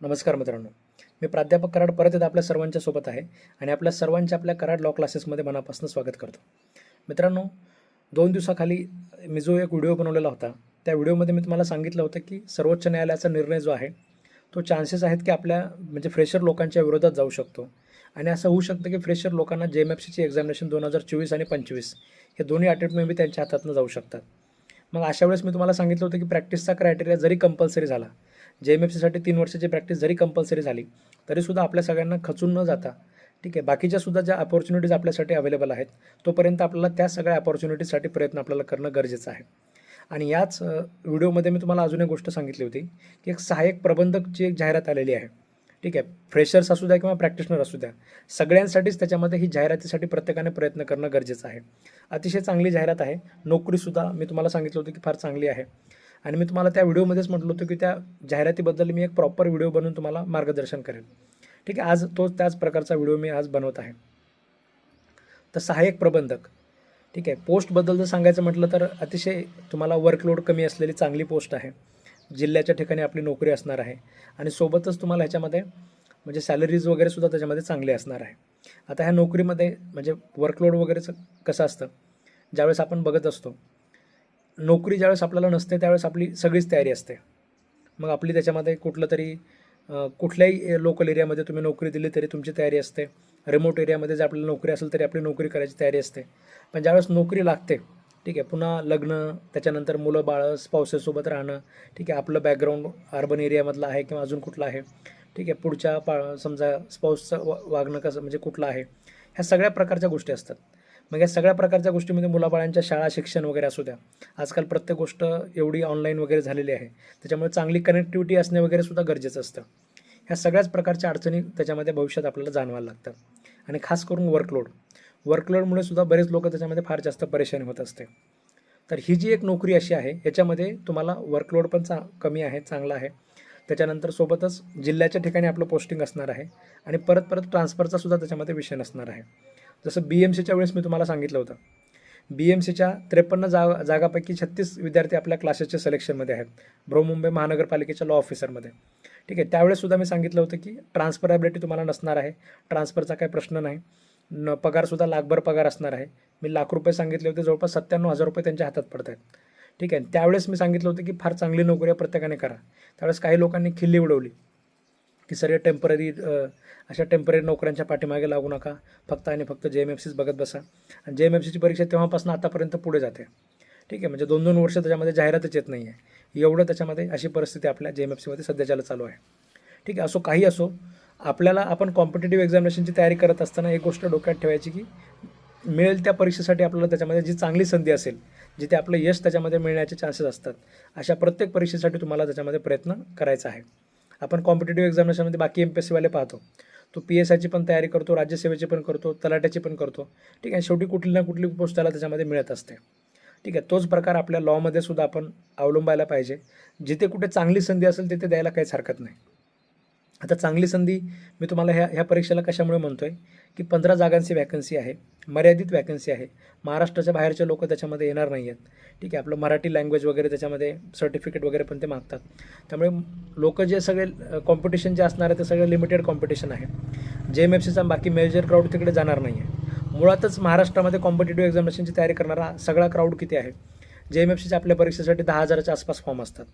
नमस्कार मित्रांनो. मी प्राध्यापक कराड परत एकदा आपल्या सर्वांच्या सोबत आहे आणि आपल्या सर्वांच्या आपल्या कराड लॉ क्लासेसमध्ये मनापासून स्वागत करतो. मित्रांनो दोन दिवसाखाली मी जो एक व्हिडिओ बनवलेला होता त्या व्हिडिओमध्ये मी तुम्हाला सांगितलं होतं की सर्वोच्च न्यायालयाचा निर्णय जो आहे तो चान्सेस आहेत की आपल्या म्हणजे फ्रेशर लोकांच्या विरोधात जाऊ शकतो. आणि असं होऊ शकतं की फ्रेशर लोकांना जे एम एफ सीची एक्झामिनेशन दोन हजार चोवीस आणि पंचवीस हे दोन्ही अटेम्प्ट मे बी त्यांच्या हातातनं जाऊ शकतात. मग अशा वेळेस मी तुम्हाला सांगितलं होतं की प्रॅक्टिसचा क्रायटेरिया जरी कंपल्सरी झाला जे एम एफ सीसाठी तीन वर्षाची प्रॅक्टिस जरी कंपल्सरी झाली तरीसुद्धा आपल्या सगळ्यांना खचून न जाता ठीक आहे बाकीच्या सुद्धा ज्या अपॉर्च्युनिटीज आपल्यासाठी अवेलेबल आहेत तोपर्यंत आपल्याला त्या सगळ्या अपॉर्च्युनिटीजसाठी प्रयत्न आपल्याला करणं गरजेचं आहे. आणि याच व्हिडिओमध्ये मी तुम्हाला अजून एक गोष्ट सांगितली होती की एक सहाय्यक प्रबंधकची एक जाहिरात आलेली आहे. ठीक आहे फ्रेशर्स असू द्या किंवा प्रॅक्टिशनर असू द्या सगळ्यांसाठीच त्याच्यामध्ये ही जाहिरातीसाठी प्रत्येकाने प्रयत्न करणं गरजेचं आहे. अतिशय चांगली जाहिरात आहे. नोकरीसुद्धा मी तुम्हाला सांगितलं होतं की फार चांगली आहे. आणि मी तुम्हाला त्या व्हिडिओमध्येच म्हटलं होतं की त्या जाहिरातीबद्दल मी एक प्रॉपर व्हिडिओ बनवून तुम्हाला मार्गदर्शन करेन. ठीक आहे आज तो त्याच प्रकारचा व्हिडिओ मी आज बनवत आहे. तर सहाय्यक प्रबंधक. ठीक आहे पोस्टबद्दल जर सांगायचं म्हटलं तर अतिशय तुम्हाला वर्कलोड कमी असलेली चांगली पोस्ट आहे. जिल्ह्याच्या ठिकाणी आपली नोकरी असणार आहे. आणि सोबतच तुम्हाला ह्याच्यामध्ये म्हणजे सॅलरीज वगैरे सुद्धा त्याच्यामध्ये चांगली असणार आहे. आता ह्या नोकरीमध्ये म्हणजे वर्कलोड वगैरेचं कसं असतं? ज्यावेळेस आपण बघत असतो नोकरी ज्यावेळेस आपल्याला नसते त्यावेळेस आपली सगळीच तयारी असते. मग आपली त्याच्यामध्ये कुठलं तरी कुठल्याही लोकल एरियामध्ये तुम्ही नोकरी दिली तरी तुमची तयारी असते. रिमोट एरियामध्ये जर आपल्याला नोकरी असेल तरी आपली नोकरी करायची तयारी असते. पण ज्यावेळेस नोकरी लागते ठीक आहे पुन्हा लग्न त्याच्यानंतर मुलं बाळं स्पाउसेसोबत राहणं ठीक आहे आपलं बॅकग्राऊंड अर्बन एरियामधलं आहे किंवा अजून कुठलं आहे ठीक आहे पुढच्या पा समजा स्पाऊसचं वा वागणं कसं म्हणजे कुठलं आहे ह्या सगळ्या प्रकारच्या गोष्टी असतात. मग या सगळ्या प्रकारच्या गोष्टीमध्ये म्हणजे मुलाबाळांच्या शाळा शिक्षण वगैरे असू द्या. आजकाल प्रत्येक गोष्ट एवढी ऑनलाईन वगैरे झालेली आहे. त्याच्यामुळे चांगली कनेक्टिव्हिटी असणे वगैरे सुद्धा गरजेचं असतं. ह्या सगळ्याच प्रकारच्या अडचणी त्याच्यामध्ये भविष्यात आपल्याला जाणवायला लागतात. आणि खास करून वर्कलोड वर्कलोडमुळे सुद्धा बरेच लोक त्याच्यामध्ये फार जास्त परेशानी होत असते. तर ही जी एक नोकरी अशी आहे याच्यामध्ये तुम्हाला वर्कलोड पण चा कमी आहे चांगला आहे. त्याच्यानंतर सोबतच जिल्ह्याच्या ठिकाणी आपलं पोस्टिंग असणार आहे. आणि परत परत ट्रान्सफरचा सुद्धा त्याच्यामध्ये विषय नसणार आहे. जसं बी एम सीच्या वेळेस मी तुम्हाला सांगितलं होतं. बी एम सीच्या त्रेपन्न जागा जागापैकी छत्तीस विद्यार्थी आपल्या क्लासेसच्या सिलेक्शनमध्ये आहेत. बृहमुंबई महानगरपालिकेच्या लॉ ऑफिसरमध्ये ठीक आहे त्यावेळेससुद्धा मी सांगितलं होतं की ट्रान्सफरॅबिलिटी तुम्हाला नसणार आहे. ट्रान्सफरचा काही प्रश्न नाही. न पगारसुद्धा लाखभर पगार असणार आहे. मी लाख रुपये सांगितले होते जवळपास सत्त्याण्णव हजार रुपये त्यांच्या हातात पडत आहेत ठीक आहे त्यावेळेस मी सांगितलं होतं की फार चांगली नोकरी प्रत्येकाने करा. त्यावेळेस काही लोकांनी खिल्ली उडवली. की सर टेंपररी अशा टेंपररी नोकऱ्यांच्या पाठीमागे लागू नका. फक्त आणि फक्त जे एम एफ सीच बघत बसा. आणि जे एम एफ सीची परीक्षा तेव्हापासून आतापर्यंत पुढे जाते. ठीक आहे म्हणजे दोन दोन वर्ष त्याच्यामध्ये जाहिरातच येत नाही आहे एवढं त्याच्यामध्ये अशी परिस्थिती आपल्या जे एम एफ सीमध्ये सध्याच्याला चालू आहे. ठीक आहे असो काही असो आपल्याला आपण कॉम्पिटेटिव्ह एक्झामिनेशनची तयारी करत असताना एक गोष्ट डोक्यात ठेवायची की मिळेल त्या परीक्षेसाठी आपल्याला त्याच्यामध्ये जी चांगली संधी असेल जिथे आपलं यश त्याच्यामध्ये मिळण्याचे चान्सेस असतात अशा प्रत्येक परीक्षेसाठी तुम्हाला त्याच्यामध्ये प्रयत्न करायचा आहे. आपण कॉम्पिटेटिव्ह एक्झामिनेशनमध्ये बाकी एम पी एस सीवाले पाहतो. तो पी एस आयची पण तयारी करतो राज्यसेवेची पण करतो तलाट्याची पण करतो. ठीक आहे शेवटी कुठली ना कुठली पोस्ट त्याला त्याच्यामध्ये मिळत असते. ठीक आहे तोच प्रकार आपल्या लॉमध्ये सुद्धा आपण अवलंबायला पाहिजे. जिथे कुठे चांगली संधी असेल तिथे द्यायला काहीच हरकत नाही. आता चांगली संधी मी तुम्हाला ह्या ह्या परीक्षेला कशामुळे म्हणतो आहे की पंधरा जागांची वॅकन्सी आहे मर्यादित वॅकन्सी आहे. महाराष्ट्राच्या बाहेरचे लोक त्याच्यामध्ये येणार नाही आहेत ठीक आहे आपलं मराठी लँग्वेज वगैरे त्याच्यामध्ये सर्टिफिकेट वगैरे पण ते मागतात. त्यामुळे लोक जे सगळे कॉम्पिटिशन जे असणार आहे ते सगळं लिमिटेड कॉम्पिटिशन आहे. जे एम एफ सीचा बाकी मेजर क्राऊड तिकडे जाणार नाही आहे मुळातच महाराष्ट्रामध्ये कॉम्पिटेटिव्ह एक्झामिनेशनची तयारी करणारा सगळा क्राऊड किती आहे? जे एम एफ सीच्या आपल्या परीक्षेसाठी दहा हजाराच्या आसपास फॉर्म असतात.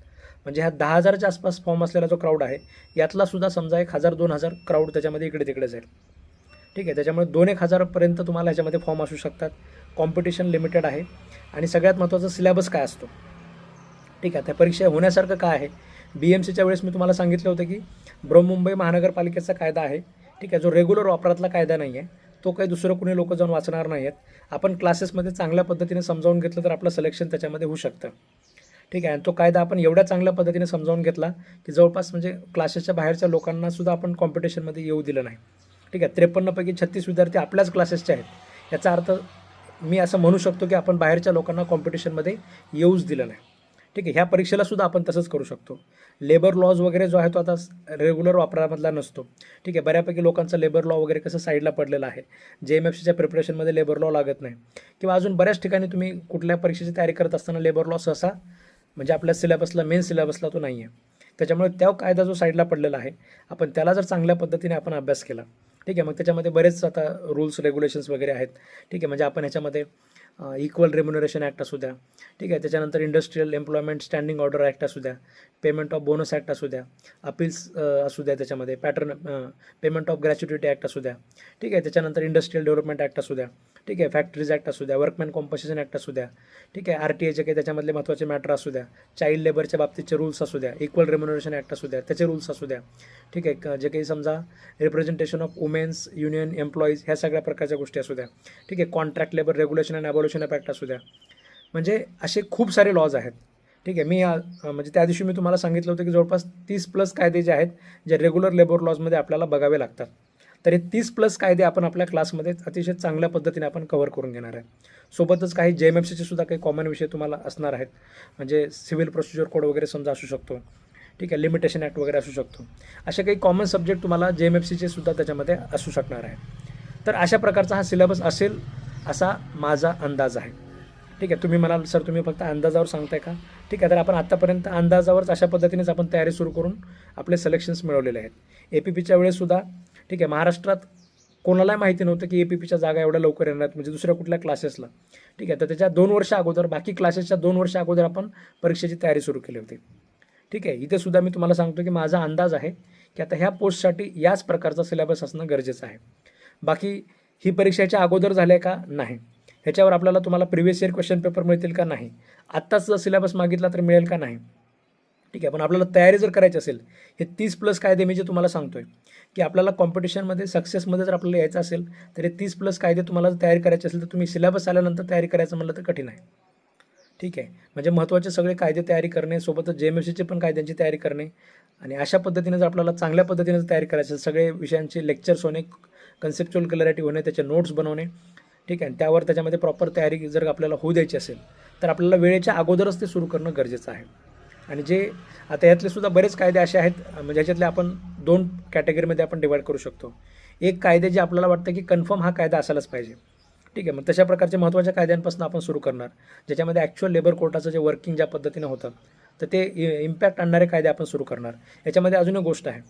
म्हणजे ह्या दहा हजारच्या आसपास फॉर्म असलेला जो क्राऊड आहे यातला सुद्धा समजा एक हजार दोन हजार क्राऊड त्याच्यामध्ये इकडे तिकडे जाईल. ठीक आहे त्याच्यामुळे दोन एक हजारपर्यंत तुम्हाला ह्याच्यामध्ये फॉर्म असू शकतात. कॉम्पिटिशन लिमिटेड आहे. आणि सगळ्यात महत्त्वाचा सिलेबस काय असतो? ठीक आहे त्या परीक्षा होण्यासारखं काय आहे? बी एम सीच्या वेळेस मी तुम्हाला सांगितलं होतं की बृहमुंबई महानगरपालिकेचा कायदा आहे. ठीक आहे जो रेग्युलर वापरातला कायदा नाही आहे तो काही दुसरं कुणी लोक जाऊन वाचणार नाही आहेत आपण क्लासेसमध्ये चांगल्या पद्धतीने समजावून घेतलं तर आपलं सिलेक्शन त्याच्यामध्ये होऊ शकतं. ठीक आहे. आणि तो कायदा आपण एवढ्या चांगल्या पद्धतीने समजावून घेतला की जवळपास म्हणजे क्लासेसच्या बाहेरच्या लोकांना सुद्धा आपण कॉम्पिटिशनमध्ये येऊ दिलं नाही. ठीक आहे. त्रेपन्नपैकी छत्तीस विद्यार्थी आपल्याच क्लासेसचे आहेत. याचा अर्थ मी असं म्हणू शकतो की आपण बाहेरच्या लोकांना कॉम्पिटिशनमध्ये येऊच दिलं नाही. ठीक आहे. ह्या परीक्षेला सुद्धा आपण तसंच करू शकतो. लेबर लॉज वगैरे जो आहे तो आता रेग्युलर वापरामधला नसतो. ठीक आहे. बऱ्यापैकी लोकांचा लेबर लॉ वगैरे कसं साईडला पडलेला आहे. जे एम एफ सीच्या प्रिपरेशनमध्ये लेबर लॉ लागत नाही. किंवा अजून बऱ्याच ठिकाणी तुम्ही कुठल्या परीक्षेची तयारी करत असताना लेबर लॉ सहसा म्हणजे आपल्या सिलेबसला मेन सिलेबसला तो नाही आहे त्याच्यामुळे त्या कायदा जो साईडला पडलेला आहे आपण त्याला जर चांगल्या पद्धतीने आपण अभ्यास केला ठीक आहे मग त्याच्यामध्ये बरेच आता रूल्स रेग्युलेशन्स वगैरे आहेत ठीक आहे म्हणजे आपण ह्याच्यामध्ये इक्वल रेम्युनरेशन ॲक्ट असू द्या ठीक आहे त्याच्यानंतर industrial employment standing order act असू द्या पेमेंट ऑफ बोनस ॲक्ट असू द्या अपील्स असू द्या त्याच्यामध्ये pattern payment of gratuity act असू द्या ठीक आहे त्याच्यानंतर इंडस्ट्रियल डेव्हलपमेंट ॲक्ट असू द्या ठीक आहे फॅक्टरीज ॲक्ट असू द्या वर्कमॅन कॉम्पन्सेशन ॲक्ट असू द्या ठीक आहे आर टी एचे काही त्याच्यामधले महत्त्वाचे मॅटर असू द्या चाइल्ड लेबरच्या बाबतीतचे रूल्स असू द्या इक्वल रेम्युनरेशन ॲक्ट असू द्या त्याचे रूल्स असू द्या ठीक आहे जे काही समजा representation of women's union employees ह्या सगळ्या प्रकारच्या गोष्टी असू द्या ठीक आहे contract labour regulation and abolition of act असू द्या. म्हणजे असे खूप सारे लॉज आहेत ठीक आहे मी म्हणजे त्या दिवशी मी तुम्हाला सांगितलं होतं की जवळपास तीस प्लस कायदे जे आहेत जे रेग्युलर लेबर लॉजमध्ये आपल्याला बघावे लागतात. तर हे तीस प्लस कायदे आपण आपल्या क्लासमध्ये अतिशय चांगल्या पद्धतीने आपण कव्हर करून घेणार आहे. सोबतच काही जे एम एफ सीचे सुद्धा काही कॉमन विषय तुम्हाला असणार आहेत. म्हणजे सिव्हिल प्रोसिजर कोड वगैरे समजा असू शकतो. ठीक आहे लिमिटेशन ॲक्ट वगैरे असू शकतो. असे काही कॉमन सब्जेक्ट तुम्हाला जे एम एफ सीचे सुद्धा त्याच्यामध्ये असू शकणार आहे. तर अशा प्रकारचा हा सिलेबस असेल असा माझा अंदाज आहे. ठीक आहे तुम्ही म्हणाल सर तुम्ही फक्त अंदाजावर सांगताय का? ठीक आहे तर आपण आत्तापर्यंत अंदाजावरच अशा पद्धतीनेच आपण तयारी सुरू करून आपले सिलेक्शन्स मिळवलेले आहेत. ए पी पीच्या वेळेससुद्धा ठीक आहे महाराष्ट्रात कोणालाही माहिती नव्हतं की ए पी पीच्या जागा एवढ्या लवकर येणार म्हणजे दुसऱ्या कुठल्या क्लासेसला ठीक आहे तर त्याच्या दोन वर्ष अगोदर बाकी क्लासेसच्या दोन वर्ष अगोदर आपण परीक्षेची तयारी सुरू केली होती. ठीक आहे इथे सुद्धा मी तुम्हाला सांगतो की माझा अंदाज आहे की आता ह्या पोस्टसाठी याच प्रकारचा सिलेबस असणं गरजेचं आहे. बाकी ही परीक्षेच्या अगोदर झाल्या का? नाही. ह्याच्यावर आपल्याला तुम्हाला प्रिव्हियस इयर क्वेश्चन पेपर मिळतील का? नाही. आत्ताच जर सिलेबस मागितला तर मिळेल का? नाही. ठीक आहे पण आपल्याला तयारी जर करायची असेल हे तीस प्लस कायदे मी जे तुम्हाला सांगतोय की आपल्याला कॉम्पिटिशनमध्ये सक्सेसमध्ये जर आपल्याला यायचं असेल तर हे तीस प्लस कायदे तुम्हाला जर तयारी करायचे असेल तर तुम्ही सिलेबस आल्यानंतर तयारी करायचं म्हटलं तर कठीण आहे. ठीक आहे? म्हणजे महत्त्वाचे सगळे कायदे तयारी करणे सोबतच जे एम एफ सीचे पण कायद्यांची तयारी करणे आणि अशा पद्धतीने जर आपल्याला चांगल्या पद्धतीने जर तयारी करायचं असेल सगळे विषयांचे लेक्चर्स होणे कन्सेप्च्युअल क्लॅरिटी होणे त्याचे नोट्स बनवणे ठीक आहे? त्यावर त्याच्यामध्ये प्रॉपर तयारी जर आपल्याला होऊ द्यायची असेल तर आपल्याला वेळेच्या अगोदरच ते सुरू करणं गरजेचं आहे. आणि जे आता यातले सुद्धा बरेच कायदे असे आहेत म्हणजे ह्याच्यातले आपण दोन कॅटेगरीमध्ये आपण डिवाईड करू शकतो. एक कायदे जे आपल्याला वाटतं की कन्फर्म हा कायदा असायलाच पाहिजे. ठीक आहे मग तशा प्रकारच्या महत्त्वाच्या कायद्यांपासून आपण सुरू करणार ज्याच्यामध्ये ॲक्च्युअल लेबर कोर्टाचं जे वर्किंग ज्या पद्धतीनं होतं तर ते इम्पॅक्ट आणणारे कायदे आपण सुरू करणार. याच्यामध्ये अजून एक गोष्ट आहे.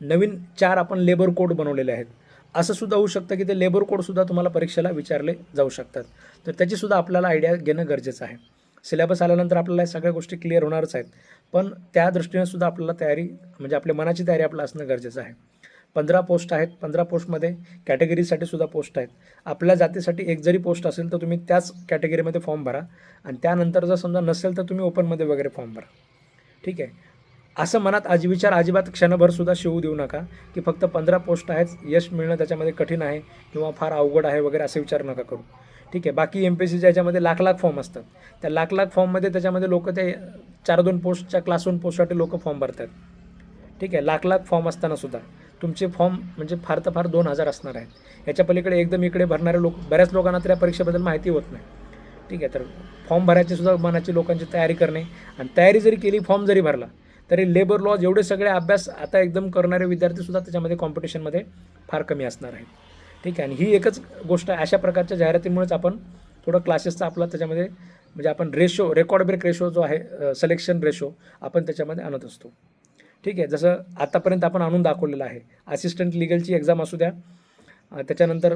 नवीन चार आपण लेबर कोड बनवलेले आहेत. असं सुद्धा होऊ शकतं की ते लेबर कोडसुद्धा तुम्हाला परीक्षेला विचारले जाऊ शकतात. तर त्याचीसुद्धा आपल्याला आयडिया घेणं गरजेचं आहे. सिलेबस आल्यानंतर आपल्याला या सगळ्या गोष्टी क्लिअर होणारच आहेत. पण त्या दृष्टीने सुद्धा आपल्याला तयारी म्हणजे आपल्या मनाची तयारी आपलं असणं गरजेचं आहे. पंधरा पोस्ट आहेत. पंधरा पोस्टमध्ये कॅटेगरीसाठी सुद्धा पोस्ट आहेत. आपल्या जातीसाठी एक जरी पोस्ट असेल तर तुम्ही त्याच कॅटेगरीमध्ये फॉर्म भरा. आणि त्यानंतर जर समजा नसेल तर तुम्ही ओपनमध्ये वगैरे फॉर्म भरा. ठीक आहे? असं मनात आज विचार अजिबात क्षणभरसुद्धा शिवू देऊ नका की फक्त पंधरा पोस्ट आहेत. यश मिळणं त्याच्यामध्ये कठीण आहे किंवा फार अवघड आहे वगैरे असे विचार नका करू. ठीक आहे. बाकी एम पी सीच्या याच्यामध्ये लाख लाख फॉर्म असतात. त्या लाख लाख फॉर्ममध्ये त्याच्यामध्ये लोक ते चार दोन पोस्टच्या क्लास वन पोस्टसाठी लोक फॉर्म भरतात. ठीक आहे. लाख लाख फॉर्म असताना सुद्धा तुमचे फॉर्म म्हणजे फार तर फार दोन हजार असणार आहेत. याच्या पलीकडे एकदम इकडे भरणारे लोक बऱ्याच लोकांना त्या परीक्षेबद्दल माहिती होत नाही. ठीक आहे. तर फॉर्म भरायची सुद्धा मनाची लोकांची तयारी करणे आणि तयारी जरी केली फॉर्म जरी भरला तरी लेबर लॉज एवढे सगळे अभ्यास आता एकदम करणारे विद्यार्थीसुद्धा त्याच्यामध्ये कॉम्पिटिशनमध्ये फार कमी असणार आहेत. ठीक आहे. आणि ही एकच गोष्ट आहे. अशा प्रकारच्या जाहिरातीमुळेच आपण थोडं क्लासेसचा आपला त्याच्यामध्ये म्हणजे आपण रेशो रेकॉर्ड ब्रेक रेशो जो आहे सिलेक्शन रेशो आपण त्याच्यामध्ये आणत असतो. ठीक आहे. जसं आतापर्यंत आपण आणून दाखवलेलं आहे. असिस्टंट लिगलची एक्झाम असू द्या. त्याच्यानंतर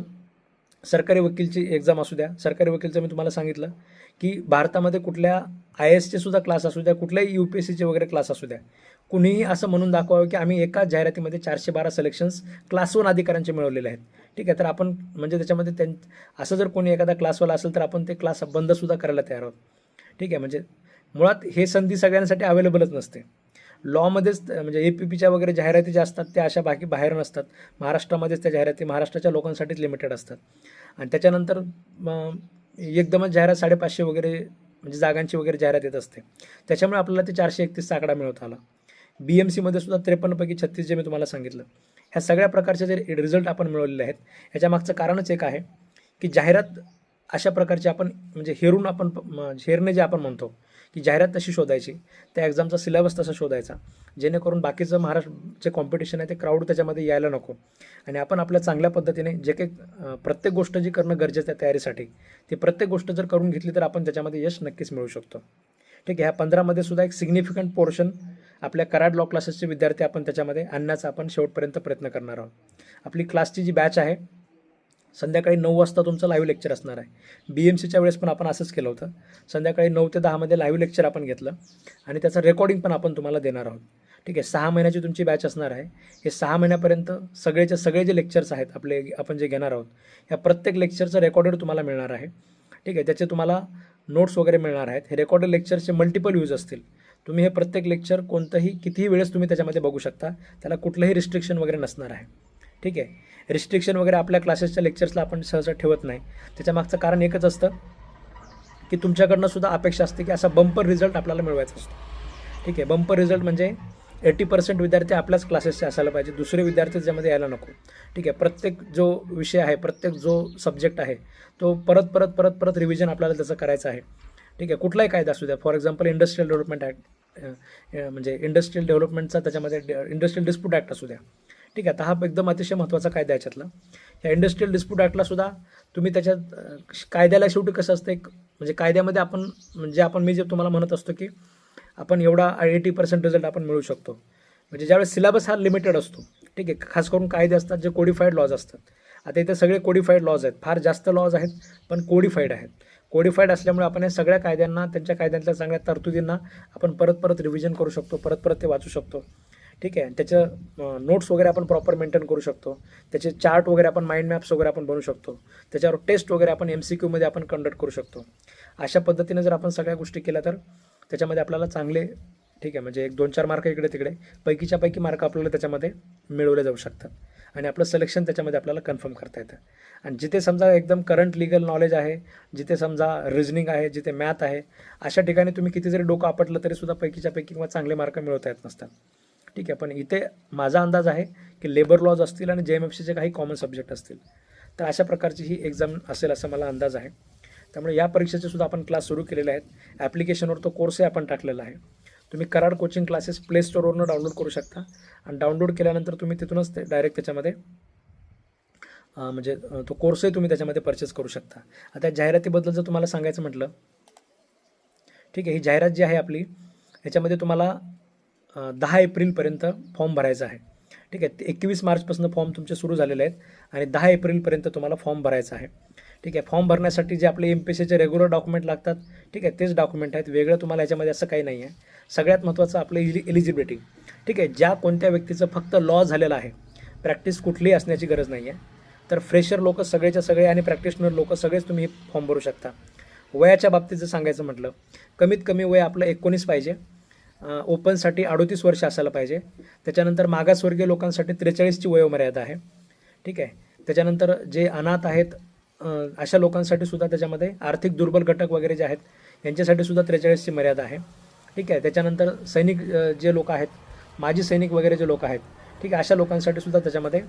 सरकारी वकीलची एक्झाम असू द्या. सरकारी वकीलचं मी तुम्हाला सांगितलं की भारतामध्ये कुठल्या आय एसचे सुद्धा क्लास असू द्या. कुठल्याही यू पी एस सीचे वगैरे क्लास असू द्या. कुणीही असं म्हणून दाखवावं की आम्ही एकाच जाहिरातीमध्ये चारशे बारा सिलेक्शन्स क्लास वन अधिकाऱ्यांचे मिळवलेले आहेत. ठीक आहे तर आपण म्हणजे त्याच्यामध्ये त्यां असं जर कोणी एखादा क्लासवाला असेल तर आपण ते क्लास बंदसुद्धा करायला तयार आहोत. ठीक आहे म्हणजे मुळात हे संधी सगळ्यांसाठी अवेलेबलच नसते. लॉमध्येच म्हणजे ए पी पीच्या वगैरे जाहिराती ज्या असतात त्या अशा बाकी बाहेर नसतात. महाराष्ट्रामध्येच त्या जाहिराती महाराष्ट्राच्या लोकांसाठीच लिमिटेड असतात. आणि त्याच्यानंतर एकदमच जाहिरात साडेपाचशे वगैरे म्हणजे जागांची वगैरे जाहिरात येत असते. त्याच्यामुळे आपल्याला ते चारशे एकतीसचा आकडा मिळवता आला. बी एम सीमध्ये सुद्धा त्रेपन्नपैकी छत्तीस जे मी तुम्हाला सांगितलं. ह्या सगळ्या प्रकारचे जे रिझल्ट आपण मिळवलेले आहेत ह्याच्या मागचं कारणच एक आहे की जाहिरात अशा प्रकारची आपण म्हणजे हेरून आपण म- हेरणे जे आपण म्हणतो की जाहिरात तशी शोधायची त्या एक्झामचा सिलेबस तसा शोधायचा जेणेकरून बाकीचं महाराष्ट्र जे कॉम्पिटिशन आहे ते क्राऊड त्याच्यामध्ये यायला नको. आणि आपण आपल्या चांगल्या पद्धतीने जे काही प्रत्येक गोष्ट जी करणं गरजेचं आहे तयारीसाठी ती प्रत्येक गोष्ट जर करून घेतली तर आपण त्याच्यामध्ये यश नक्कीच मिळू शकतो. ठीक आहे ह्या पंधरामध्ये सुद्धा एक सिग्निफिकंट पोर्शन आपल्या कराड लॉ क्लासेसचे विद्यार्थी आपण त्याच्यामध्ये आणण्याचा आपण शेवटपर्यंत प्रयत्न करणार आहोत. आपली क्लासची जी बॅच आहे संध्याकाळी नऊ वाजता तुमचं लाईव्ह लेक्चर असणार आहे. बी एम सीच्या वेळेस पण आपण असंच केलं होतं. संध्याकाळी नऊ ते दहामध्ये लाईव्ह लेक्चर आपण घेतलं आणि त्याचं रेकॉर्डिंग पण आपण तुम्हाला देणार आहोत. ठीक आहे सहा महिन्याची तुमची बॅच असणार आहे. हे सहा महिन्यापर्यंत सगळेचे सगळे जे लेक्चर्स आहेत आपले आपण जे घेणार आहोत ह्या प्रत्येक लेक्चरचं रेकॉर्डेड तुम्हाला मिळणार आहे. ठीक आहे त्याचे तुम्हाला नोट्स वगैरे मिळणार आहेत. हे रेकॉर्डेड लेक्चरचे मल्टिपल यूज असतील. तुम्ही हे प्रत्येक लेक्चर कोणतंही कितीही वेळेस तुम्ही त्याच्यामध्ये बघू शकता त्याला कुठलंही रिस्ट्रिक्शन वगैरे नसणार आहे. ठीक आहे? रिस्ट्रिक्शन वगैरे आपल्या क्लासेसच्या लेक्चर्सला आपण सहसा ठेवत नाही. त्याच्यामागचं कारण एकच असतं की तुमच्याकडनं सुद्धा अपेक्षा असते की असा बंपर रिझल्ट आपल्याला मिळवायचा असतो. ठीक आहे? बंपर रिझल्ट म्हणजे एटी पर्सेंट विद्यार्थी आपल्याच क्लासेसचे असायला पाहिजे. दुसरे विद्यार्थी त्याच्यामध्ये यायला नको. ठीक आहे? प्रत्येक जो विषय आहे प्रत्येक जो सब्जेक्ट आहे तो परत परत परत परत रिव्हिजन आपल्याला त्याचं करायचं आहे. ठीक आहे. कुठलाही कायदा असू द्या. For example industrial development act म्हणजे इंडस्ट्रियल डेव्हलपमेंटचा त्याच्यामध्ये इंडस्ट्रियल डिस्प्यूट ॲक्ट असू द्या. ठीक आहे. आता हा एकदम अतिशय महत्त्वाचा कायदा आहे याच्यातला. या इंडस्ट्रियल डिस्प्यूट ॲक्टला सुद्धा तुम्ही त्याच्यात कायद्याला शेवटी कसं असतं एक म्हणजे कायद्यामध्ये आपण म्हणजे आपण मी जे तुम्हाला म्हणत असतो की आपण एवढा एटी पर्सेंट रिझल्ट आपण मिळू शकतो. म्हणजे ज्यावेळेस सिलेबस हा लिमिटेड असतो. ठीक आहे. खास करून कायदे असतात जे कोडिफाईड लॉज असतात. आता इथे सगळे कोडिफाईड लॉज आहेत. फार जास्त लॉज आहेत पण कोडिफाईड आहेत. कोडिफाईड असल्यामुळे आपण या सगळ्या कायद्यांना त्यांच्या कायद्यातल्या चांगल्या तरतुदींना आपण परत परत रिव्हिजन करू शकतो परत परत ते वाचू शकतो. ठीक आहे? त्याचं नोट्स वगैरे आपण प्रॉपर मेंटेन करू शकतो. त्याचे चार्ट वगैरे आपण माइंड मॅप्स वगैरे आपण बनवू शकतो. त्याच्यावर टेस्ट वगैरे आपण एम सी क्यूमध्ये आपण कंडक्ट करू शकतो. अशा पद्धतीने जर आपण सगळ्या गोष्टी केल्या तर त्याच्यामध्ये आपल्याला चांगले ठीक आहे म्हणजे एक दोन चार मार्क इकडे तिकडे पैकीच्या पैकी मार्क आपल्याला त्याच्यामध्ये मिळवले जाऊ शकतात. आणि आपलं सिलेक्शन त्याच्यामध्ये आपल्याला कन्फर्म करता येतं. आणि जिथे समजा एकदम करंट लिगल नॉलेज आहे जिथे समजा रिझनिंग आहे जिथे मॅथ आहे अशा ठिकाणी तुम्ही किती जरी डोकं आपटलं तरी सुद्धा पैकीच्या पैकी किंवा चांगले मार्क मिळवता येत नसतात. ठीक आहे पण इथे माझा अंदाज आहे की लेबर लॉज असतील आणि जे एम एफ सीचे काही कॉमन सब्जेक्ट असतील. तर अशा प्रकारची ही एक्झाम असेल असं मला अंदाज आहे. त्यामुळे या परीक्षेचे सुद्धा आपण क्लास सुरू केलेले आहेत. ॲप्लिकेशनवर तो कोर्सही आपण टाकलेला आहे. तुम्ही कराड कोचिंग क्लासेस प्ले स्टोरवरनं डाउनलोड करू शकता. आणि डाउनलोड केल्यानंतर तुम्ही तिथूनच ते डायरेक्ट त्याच्यामध्ये म्हणजे तो कोर्सही तुम्ही त्याच्यामध्ये परचेस करू शकता. आता जाहिरातीबद्दल जर तुम्हाला सांगायचं म्हटलं ठीक आहे ही जाहिरात जी आहे आपली ह्याच्यामध्ये तुम्हाला दहा एप्रिलपर्यंत फॉर्म भरायचा आहे. ठीक आहे एकवीस मार्चपासून फॉर्म तुमचे सुरू झालेले आहेत आणि दहा एप्रिलपर्यंत तुम्हाला फॉर्म भरायचा आहे. ठीक आहे. फॉर्म भरण्यासाठी जे आपले एम पी सीचे रेग्युलर डॉक्युमेंट लागतात ठीक आहे तेच डॉक्युमेंट आहेत. वेगळं तुम्हाला याच्यामध्ये असं काही नाही आहे सगळ्यात महत्त्वाचं आपलं इलि एलिजिबिलिटी ठीक आहे ज्या कोणत्या व्यक्तीचं फक्त लॉ झालेलं आहे प्रॅक्टिस कुठलीही असण्याची गरज नाही आहे तर फ्रेशर लोक सगळेच्या सगळे आणि प्रॅक्टिशनर लोक सगळेच तुम्ही फॉर्म भरू शकता. वयाच्या बाबतीत जर सांगायचं म्हटलं कमीत कमी वय आपलं एकोणीस पाहिजे. ओपनसाठी अडोतीस वर्ष असायला पाहिजे. त्याच्यानंतर मागासवर्गीय लोकांसाठी त्रेचाळीसची वयोमर्यादा आहे. ठीक आहे. त्याच्यानंतर जे अनाथ आहेत अशा लोकांसाठी सुद्धा त्याच्यामध्ये आर्थिक दुर्बल घटक वगैरे जे आहेत यांच्यासाठी सुद्धा त्रेचाळीसची मर्यादा आहे. ठीक आहे? त्याच्यानंतर सैनिक जे लोक आहेत माजी सैनिक वगैरे जे लोक आहेत ठीक आहे? अशा लोकांसाठी सुद्धा त्याच्यामध्ये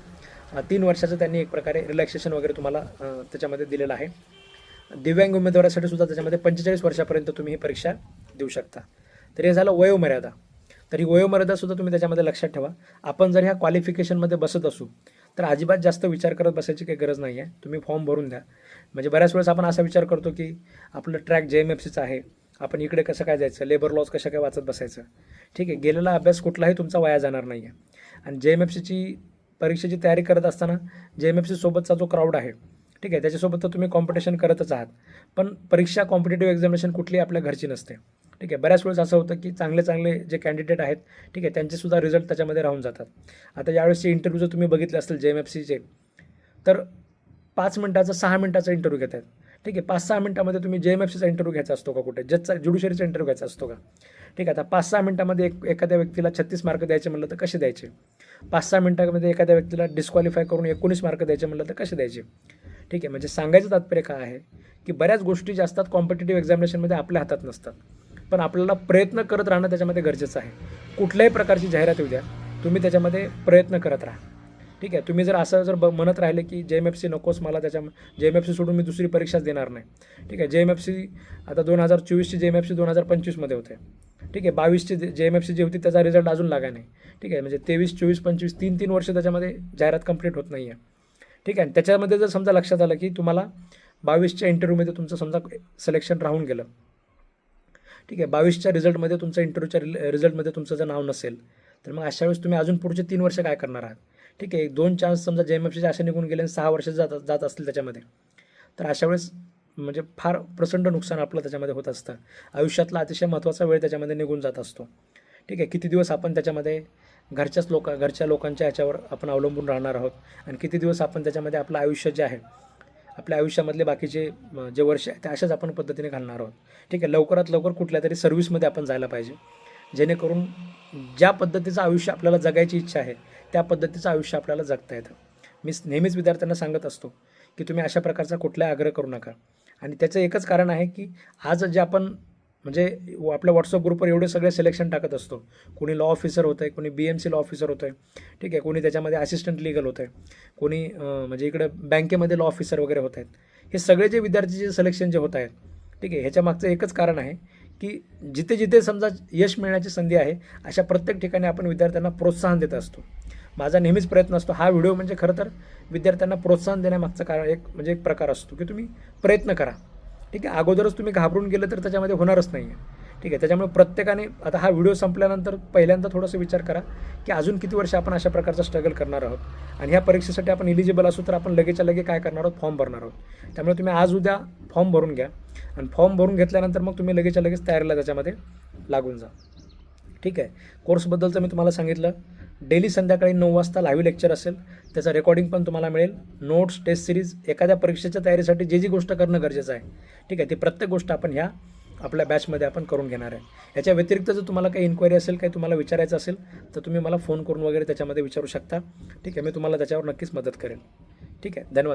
तीन वर्षाचं त्यांनी एक प्रकारे रिलॅक्सेशन वगैरे तुम्हाला त्याच्यामध्ये दिलेलं आहे. दिव्यांग उमेदवारासाठी सुद्धा त्याच्यामध्ये पंचेचाळीस वर्षापर्यंत तुम्ही ही परीक्षा देऊ शकता. तर हे झालं वयोमर्यादा तर ही वयोमर्यादासुद्धा तुम्ही त्याच्यामध्ये लक्षात ठेवा. आपण जर ह्या क्वालिफिकेशनमध्ये बसत असू तर अजिबात जास्त विचार करत बसायची काही गरज नाही आहे तुम्ही फॉर्म भरून द्या. म्हणजे बऱ्याच वेळेस आपण असा विचार करतो की आपलं ट्रॅक जे एम एफ सीचं आहे. आपण इकडे कसं काय जायचं? लेबर लॉज कशा काय वाचत बसायचं? ठीक आहे गेलेला अभ्यास कुठलाही तुमचा वाया जाणार नाही आहे आणि जे एम एफ सीची परीक्षेची तयारी करत असताना जे एम एफ सीसोबतचा जो क्राऊड आहे ठीक आहे त्याच्यासोबत तर तुम्ही कॉम्पिटिशन करतच आहात. पण परीक्षा कॉम्पिटेटिव्ह एक्झामिनेशन कुठली आपल्या घरची नसते. ठीक आहे. बऱ्याच वेळेस असं होतं की चांगले चांगले जे कॅन्डिडेट आहेत ठीक आहे त्यांचेसुद्धा रिझल्ट त्याच्यामध्ये राहून जातात. आता यावेळेसचे इंटरव्ह्यू जर तुम्ही बघितले असतील जे एम एफ सीचे तर पाच मिनटाचा सहा मिनटाचा इंटरव्ह्यू घेत आहेत ठीक आहे पाच सहा मिनटामध्ये तुम्ही जे एम एफ सीचा इंटरव्ह्यू घ्यायचा असतो का कुठे? जजचा ज्युडिशरीचा इंटरव्ह्यू घ्यायचा असतो का? ठीक आहे आता पाच सहा मिनटामध्ये एक एखाद्या व्यक्तीला छत्तीस मार्क द्यायचे म्हणलं तर कसे द्यायचे? पाच सहा मिनटामध्ये एखाद्या व्यक्तीला डिस्क्वालिफाय करून एकोणीस मार्क द्यायचे म्हणलं तर कसे द्यायचे? ठीक आहे म्हणजे सांगायचं तात्पर्य काय आहे की बऱ्याच गोष्टी ज्या असतात कॉम्पिटेटिव्ह एक्झामिनेशनमध्ये आपल्या हातात नसतात. पण आपल्याला प्रयत्न करत राहणं त्याच्यामध्ये गरजेचं आहे. कुठल्याही प्रकारची जाहिरात येऊ द्या तुम्ही त्याच्यामध्ये प्रयत्न करत राहा. ठीक आहे तुम्ही जर असं जर ब म्हणत राहिले की जे एम एफ सी नकोच मला त्याच्या जे एम एफ सी सोडून मी दुसरी परीक्षाच देणार नाही. ठीक आहे जे एम एफ सी आता दोन हजार चोवीसची जे एम एफ सी दोन हजार पंचवीसमध्ये होते. ठीक आहे बावीसची जे एम एफ सी जी होती त्याचा रिझल्ट अजून लागा नाही. ठीक आहे म्हणजे तेवीस चोवीस पंचवीस तीन तीन वर्ष त्याच्यामध्ये जाहिरात कंप्लीट होत नाही आहे ठीक आहे त्याच्यामध्ये जर समजा लक्षात आलं की तुम्हाला बावीसच्या इंटरव्ह्यूमध्ये तुमचं समजा सिलेक्शन राहून गेलं ठीक आहे बावीसच्या रिझल्टमध्ये तुमचं इंटरव्ह्यूच्या रिझल्टमध्ये तुमचं जर नाव नसेल तर मग अशा वेळेस तुम्ही अजून पुढचे तीन वर्ष काय करणार आहात? ठीक आहे दोन चान्स समजा जे एम एफ सीचे असे निघून गेले आणि सहा वर्ष जात जात असतील त्याच्यामध्ये तर अशा वेळेस म्हणजे फार प्रचंड नुकसान आपलं त्याच्यामध्ये होत असतं. आयुष्यातला अतिशय महत्त्वाचा वेळ त्याच्यामध्ये निघून जात असतो. ठीक आहे किती दिवस आपण त्याच्यामध्ये घरच्याच लोक घरच्या लोकांच्या ह्याच्यावर आपण अवलंबून राहणार आहोत? आणि किती दिवस आपण त्याच्यामध्ये आपलं आयुष्य जे आहे आपल्या आयुष्यामधले बाकीचे जे वर्ष आहे ते अशाच आपण पद्धतीने घालणार आहोत. ठीक आहे लवकरात लवकर कुठल्या तरी सर्व्हिसमध्ये आपण जायला पाहिजे. जेणेकरून ज्या पद्धतीचं आयुष्य आपल्याला जगायची इच्छा आहे त्या पद्धतीचं आयुष्य आपल्याला जगता येतं. मी नेहमीच विद्यार्थ्यांना सांगत असतो की तुम्ही अशा प्रकारचा कुठलाही आग्रह करू नका. आणि त्याचं एकच कारण आहे की आज जे आपण म्हणजे आपल्या व्हॉट्सअप ग्रुपवर एवढे सगळे सिलेक्शन टाकत असतो. कोणी लॉ ऑफिसर होतं आहे कोणी B M C law officer होतं आहे ठीक आहे कोणी त्याच्यामध्ये असिस्टंट लिगल होतं आहे कोणी म्हणजे इकडे बँकेमध्ये लॉ ऑफिसर वगैरे होत आहेत. हे सगळे जे विद्यार्थीचे सिलेक्शन जे होत आहेत ठीक आहे ह्याच्या मागचं एकच कारण आहे की जिथे जिथे समजा यश मिळण्याची संधी आहे अशा प्रत्येक ठिकाणी आपण विद्यार्थ्यांना प्रोत्साहन देत असतो. माझा नेहमीच प्रयत्न असतो हा व्हिडिओ म्हणजे खरं तर विद्यार्थ्यांना प्रोत्साहन देण्यामागचं कारण एक म्हणजे एक प्रकार असतो की तुम्ही प्रयत्न करा. ठीक आहे? अगोदरच तुम्ही घाबरून गेलं तर त्याच्यामध्ये होणारच नाही आहे ठीक आहे? त्याच्यामुळे प्रत्येकाने आता हा व्हिडिओ संपल्यानंतर पहिल्यांदा थोडंसं विचार करा की अजून किती वर्ष आपण अशा प्रकारचा स्ट्रगल करणार आहोत? आणि ह्या परीक्षेसाठी आपण इलिजिबल असू तर आपण लगेचच्या लगे काय करणार आहोत? फॉर्म भरणार आहोत. त्यामुळे तुम्ही आज उद्या फॉर्म भरून घ्या. आणि फॉर्म भरून घेतल्यानंतर मग तुम्ही लगेचच्या लगेच तयारीला त्याच्यामध्ये लागून जा. ठीक आहे? कोर्सबद्दलचं मी तुम्हाला सांगितलं. डेली संध्याकाळी नऊ वाजता लाईव्ह लेक्चर असेल त्याचं रेकॉर्डिंग पण तुम्हाला मिळेल. नोट्स टेस्ट सिरीज एखाद्या परीक्षेच्या तयारीसाठी जे जी गोष्ट करणं गरजेचं आहे ठीक आहे ती प्रत्येक गोष्ट आपण ह्या आपल्या बॅचमध्ये आपण करून घेणार आहे. याच्या व्यतिरिक्त जर तुम्हाला काही इन्क्वायरी असेल काही तुम्हाला विचारायचं असेल तर तुम्ही मला फोन करून वगैरे त्याच्यामध्ये विचारू शकता. ठीक आहे मी तुम्हाला त्याच्यावर नक्कीच मदत करेन ठीक आहे धन्यवाद.